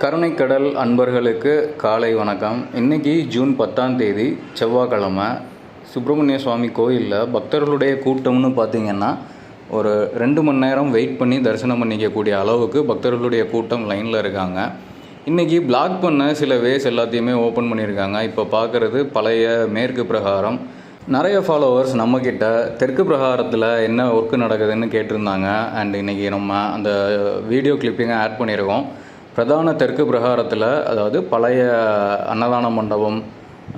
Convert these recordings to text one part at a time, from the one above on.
கருணைக்கடல் அன்பர்களுக்கு காலை வணக்கம். இன்னைக்கு ஜூன் பத்தாம் தேதி செவ்வாய்க்கிழமை சுப்பிரமணிய சுவாமி கோயிலில் பக்தர்களுடைய கூட்டம்னு பார்த்திங்கன்னா ஒரு ரெண்டு மணி நேரம் வெயிட் பண்ணி தரிசனம் பண்ணிக்கக்கூடிய அளவுக்கு பக்தர்களுடைய கூட்டம் லைனில் இருக்காங்க. இன்றைக்கி பிளாக் பண்ண சில வேஸ் எல்லாத்தையுமே ஓப்பன் பண்ணியிருக்காங்க. இப்போ பார்க்குறது பழைய மேற்கு பிரகாரம். நிறைய ஃபாலோவர்ஸ் நம்மக்கிட்ட தெற்கு பிரகாரத்தில் என்ன ஒர்க்கு நடக்குதுன்னு கேட்டிருந்தாங்க. அண்ட் இன்றைக்கி நம்ம அந்த வீடியோ கிளிப்பிங்கை ஆட் பண்ணியிருக்கோம். பிரதான தெற்கு பிரகாரத்தில் அதாவது பழைய அன்னதான மண்டபம்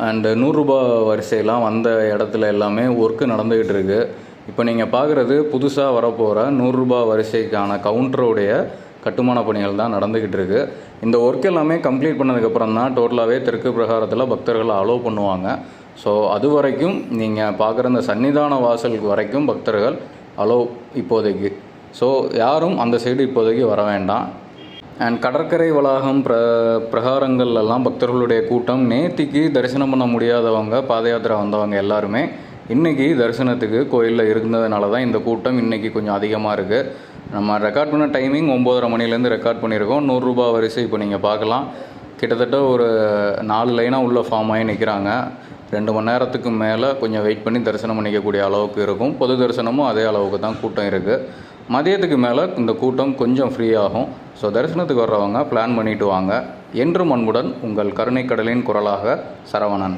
அண்டு நூறுரூபா வரிசையெல்லாம் வந்த இடத்துல எல்லாமே ஒர்க்கு நடந்துக்கிட்டு இருக்குது இப்போ நீங்கள் பார்க்குறது புதுசாக வரப்போகிற நூறுரூபா வரிசைக்கான கவுண்டருடைய கட்டுமான பணிகள் தான் நடந்துக்கிட்டு இருக்குது இந்த ஒர்க் எல்லாமே கம்ப்ளீட் பண்ணதுக்கப்புறம் தான் டோட்டலாகவே தெற்கு பிரகாரத்தில் பக்தர்களை அலோவ் பண்ணுவாங்க. ஸோ அது வரைக்கும் நீங்கள் பார்க்குற இந்த சன்னிதான வாசலுக்கு வரைக்கும் பக்தர்கள் அலோவ் இப்போதைக்கு. ஸோ யாரும் அந்த சைடு இப்போதைக்கு வர வேண்டாம். அண்ட் கடற்கரை வளாகம் பிர பிரகாரங்கள்லாம் பக்தர்களுடைய கூட்டம் நேத்திக்கு தரிசனம் பண்ண முடியாதவங்க பாத யாத்திரை வந்தவங்க எல்லாருமே இன்றைக்கி தரிசனத்துக்கு கோயிலில் இருந்ததுனால தான் இந்த கூட்டம் இன்றைக்கி கொஞ்சம் அதிகமாக இருக்குது நம்ம ரெக்கார்ட் பண்ண டைமிங் ஒம்போதரை மணிலேருந்து ரெக்கார்ட் பண்ணியிருக்கோம். நூறுரூபா வரிசை இப்போ நீங்கள் பார்க்கலாம். கிட்டத்தட்ட ஒரு நாலு லைனாக உள்ள ஃபார்ம் ஆகி நிற்கிறாங்க ரெண்டு மணி நேரத்துக்கு மேலே கொஞ்சம் வெயிட் பண்ணி தரிசனம் பண்ணிக்கக்கூடிய அளவுக்கு இருக்கும். பொது தரிசனமும் அதே அளவுக்கு தான் கூட்டம் இருக்குது மதியத்துக்கு மேலே இந்த கூட்டம் கொஞ்சம் ஃப்ரீ ஆகும். ஸோ தரிசனத்துக்கு வர்றவங்க பிளான் பண்ணிட்டு வாங்க. என்றும் அன்புடன் உங்கள் கருணைக்கடலின் குரலாக சரவணன்.